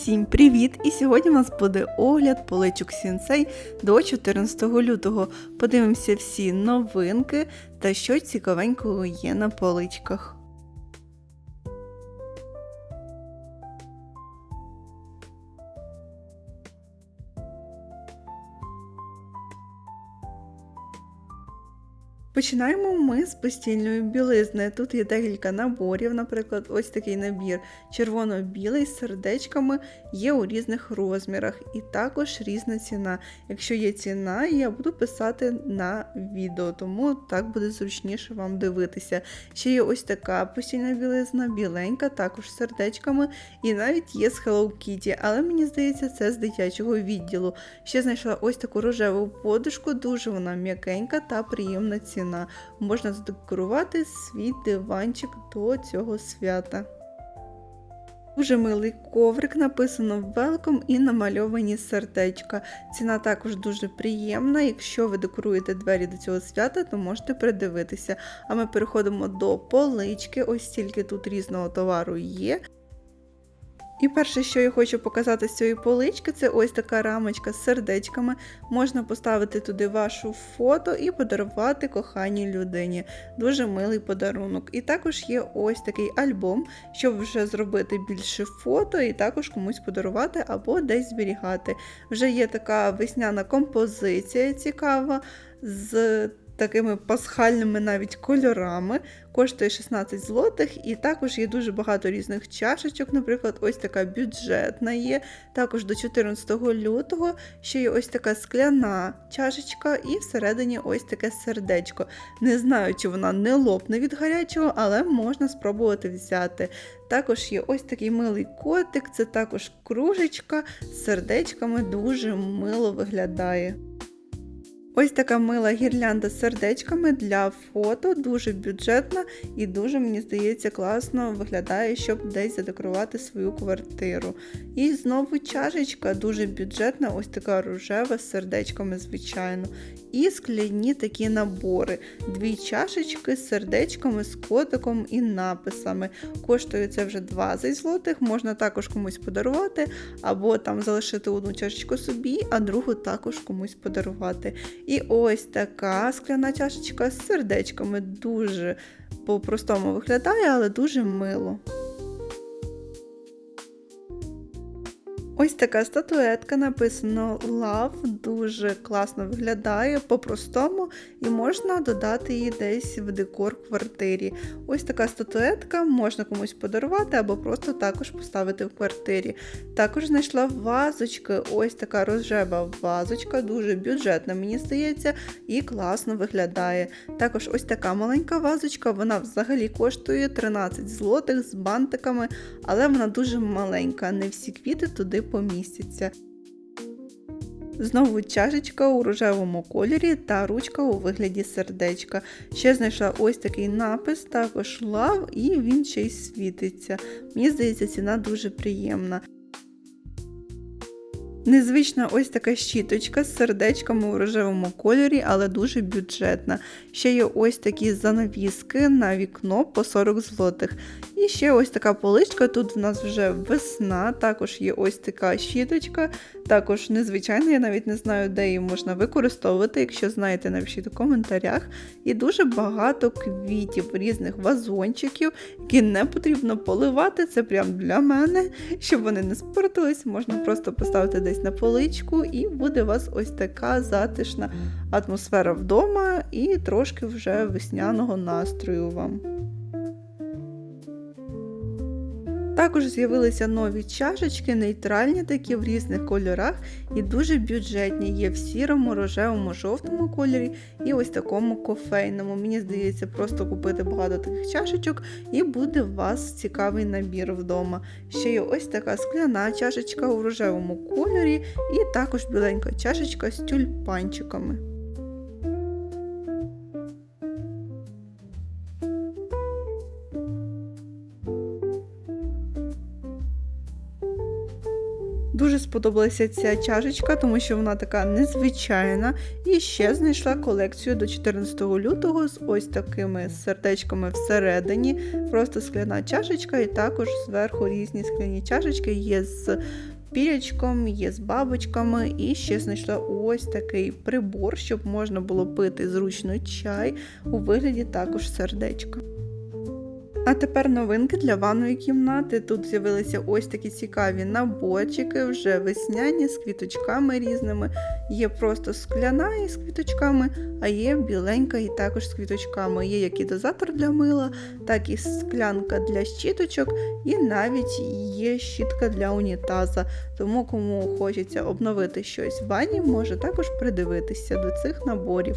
Всім привіт! І сьогодні у нас буде огляд поличок Сінсей до 14 лютого. Подивимося всі новинки та що цікавенького є на поличках. Починаємо ми з постільної білизни. Тут є декілька наборів, наприклад, ось такий набір червоно-білий з сердечками є у різних розмірах, і також різна ціна. Якщо є ціна, я буду писати на відео, тому так буде зручніше вам дивитися. Ще є ось така постільна білизна, біленька, також з сердечками, і навіть є з Hello Kitty, але мені здається, це з дитячого відділу. Ще знайшла ось таку рожеву подушку, дуже вона м'якенька та приємна ціна. Можна задекорувати свій диванчик до цього свята. Дуже милий коврик, написано Welcome і намальовані сердечка. Ціна також дуже приємна. Якщо ви декоруєте двері до цього свята, то можете придивитися. А ми переходимо до полички. Ось стільки тут різного товару є. І перше, що я хочу показати з цієї полички, це ось така рамочка з сердечками. Можна поставити туди вашу фото і подарувати коханій людині. Дуже милий подарунок. І також є ось такий альбом, щоб вже зробити більше фото і також комусь подарувати або десь зберігати. Вже є така весняна композиція цікава з такими пасхальними навіть кольорами. Коштує 16 злотих, і також є дуже багато різних чашечок. Наприклад, ось така бюджетна є. Також до 14 лютого ще є ось така скляна чашечка, і всередині ось таке сердечко. Не знаю, чи вона не лопне від гарячого, але можна спробувати взяти. Також є ось такий милий котик, це також кружечка з сердечками, дуже мило виглядає. Ось така мила гірлянда з сердечками для фото, дуже бюджетна і дуже, мені здається, класно виглядає, щоб десь задекорувати свою квартиру. І знову чашечка дуже бюджетна, ось така рожева з сердечками, звичайно. І скляні такі набори. Дві чашечки з сердечками, з котиком і написами. Коштує це вже 20 злотих, можна також комусь подарувати, або там залишити одну чашечку собі, а другу також комусь подарувати. І ось така скляна чашечка з сердечками. Дуже по-простому виглядає, але дуже мило. Ось така статуетка написано Love, дуже класно виглядає по-простому, і можна додати її десь в декор в квартирі. Ось така статуетка можна комусь подарувати або просто також поставити в квартирі. Також знайшла вазочки, ось така рожева вазочка, дуже бюджетна, мені здається, і класно виглядає. Також ось така маленька вазочка, вона взагалі коштує 13 злотих з бантиками, але вона дуже маленька, не всі квіти туди помістяться. Знову чашечка у рожевому кольорі та ручка у вигляді сердечка. Ще знайшла ось такий напис, також лав, і він ще й світиться. Мені здається, ціна дуже приємна. Незвична ось така щіточка з сердечками у рожевому кольорі, але дуже бюджетна. Ще є ось такі занавіски на вікно по 40 злотих. І ще ось така поличка. Тут в нас вже весна, також є ось така щіточка. Також незвичайна, я навіть не знаю, де її можна використовувати. Якщо знаєте, напишіть у коментарях. І дуже багато квітів, різних вазончиків, які не потрібно поливати. Це прям для мене, щоб вони не спортились, можна просто поставити десь на поличку, і буде у вас ось така затишна атмосфера вдома і трошки вже весняного настрою вам. Також з'явилися нові чашечки, нейтральні такі в різних кольорах і дуже бюджетні. Є в сірому, рожевому, жовтому кольорі і ось такому кофейному. Мені здається, просто купити багато таких чашечок і буде у вас цікавий набір вдома. Ще є ось така скляна чашечка у рожевому кольорі, і також біленька чашечка з тюльпанчиками. Сподобалася ця чашечка, тому що вона така незвичайна. І ще знайшла колекцію до 14 лютого з ось такими сердечками всередині. Просто скляна чашечка, і також зверху різні скляні чашечки є з пірячком, є з бабочками, і ще знайшла ось такий прибор, щоб можна було пити зручно чай у вигляді також сердечка. А тепер новинки для ванної кімнати. Тут з'явилися ось такі цікаві наборчики, вже весняні з квіточками різними. Є просто скляна із квіточками, а є біленька і також з квіточками. Є як і дозатор для мила, так і склянка для щіточок, і навіть є щітка для унітаза. Тому, кому хочеться обновити щось в ванні, може також придивитися до цих наборів.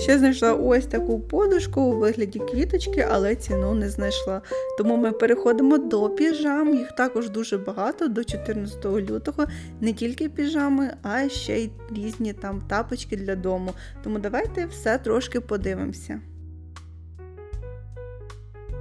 Ще знайшла ось таку подушку у вигляді квіточки, але ціну не знайшла. Тому ми переходимо до піжам. Їх також дуже багато до 14 лютого. Не тільки піжами, а ще й різні там тапочки для дому. Тому давайте все трошки подивимося.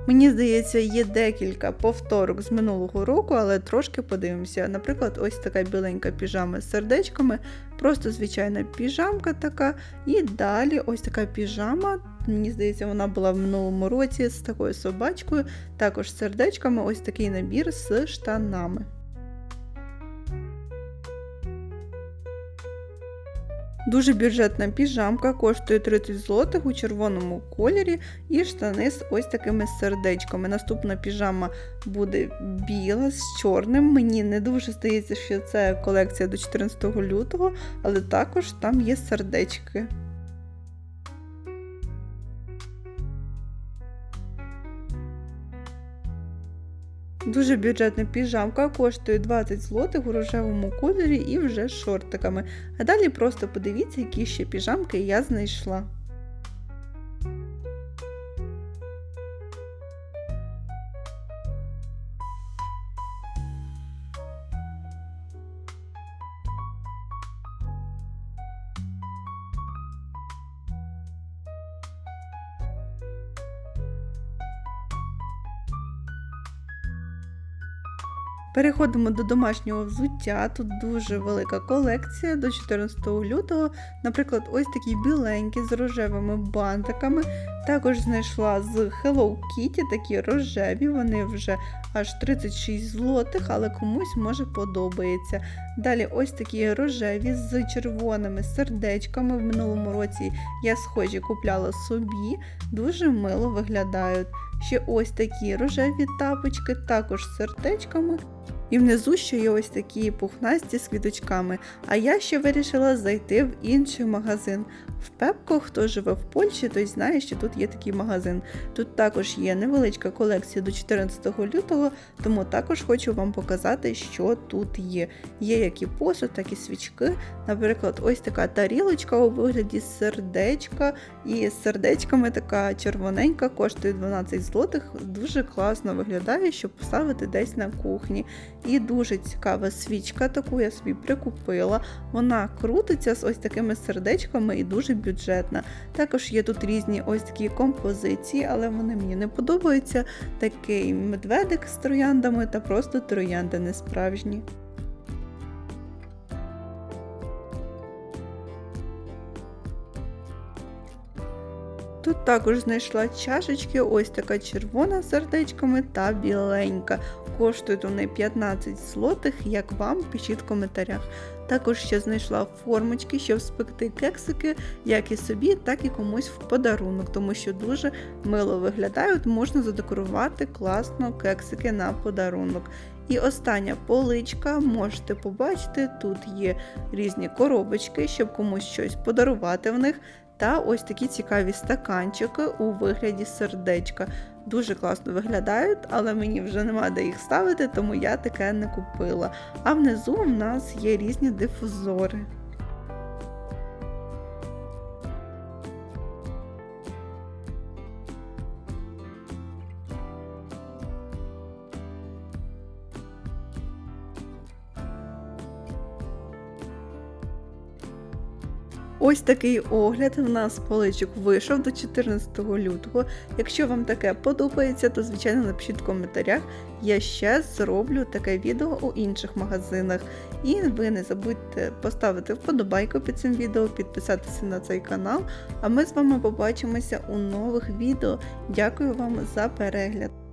Мені здається, є декілька повторок з минулого року, але трошки подивимося. Наприклад, ось така біленька піжама з сердечками, просто звичайна піжамка така. І далі ось така піжама. Мені здається, вона була в минулому році з такою собачкою, також з сердечками, ось такий набір з штанами. Дуже бюджетна піжамка, коштує 30 злотих у червоному кольорі і штани з ось такими сердечками. Наступна піжама буде біла з чорним. Мені не дуже здається, що це колекція до 14 лютого, але також там є сердечки. Дуже бюджетна піжамка коштує 20 злотих у рожевому кольорі і вже з шортиками. А далі просто подивіться, які ще піжамки я знайшла. Переходимо до домашнього взуття. Тут дуже велика колекція до 14 лютого. Наприклад, ось такі біленькі з рожевими бантиками. Також знайшла з Hello Kitty такі рожеві, вони вже аж 36 злотих, але комусь може подобається. Далі ось такі рожеві з червоними сердечками. В минулому році я схожі купляла собі, дуже мило виглядають. Ще ось такі рожеві тапочки, також з сердечками. І внизу ще є ось такі пухнасті з квіточками. А я ще вирішила зайти в інший магазин. В Пепко, хто живе в Польщі, той знає, що тут є такий магазин. Тут також є невеличка колекція до 14 лютого, тому також хочу вам показати, що тут є. Є як і посуд, так і свічки. Наприклад, ось така тарілочка у вигляді сердечка. І з сердечками така червоненька, коштує 12 злотих. Дуже класно виглядає, щоб поставити десь на кухні. І дуже цікава свічка, таку я собі прикупила. Вона крутиться з ось такими сердечками і дуже бюджетна. Також є тут різні ось такі композиції, але вони мені не подобаються. Такий медведик з трояндами та просто троянди несправжні. Тут також знайшла чашечки, ось така червона з сердечками та біленька. Коштують вони 15 злотих, як вам, пишіть в коментарях. Також ще знайшла формочки, щоб спекти кексики, як і собі, так і комусь в подарунок, тому що дуже мило виглядають, можна задекорувати класно кексики на подарунок. І остання поличка, можете побачити, тут є різні коробочки, щоб комусь щось подарувати в них. Та ось такі цікаві стаканчики у вигляді сердечка. Дуже класно виглядають, але мені вже нема де їх ставити, тому я таке не купила. А внизу в нас є різні дифузори. Ось такий огляд в нас поличок вийшов до 14 лютого. Якщо вам таке подобається, то звичайно напишіть в коментарях. Я ще зроблю таке відео у інших магазинах. І ви не забудьте поставити вподобайку під цим відео, підписатися на цей канал. А ми з вами побачимося у нових відео. Дякую вам за перегляд!